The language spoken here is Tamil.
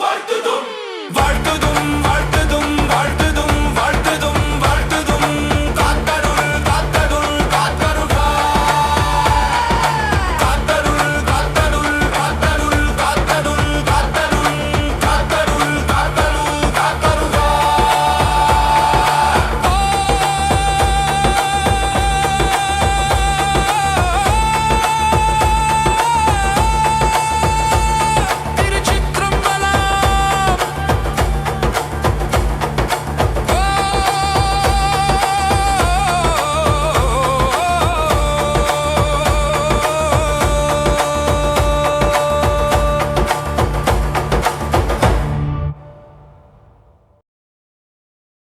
வாழ்த்துதும் வாழ்த்து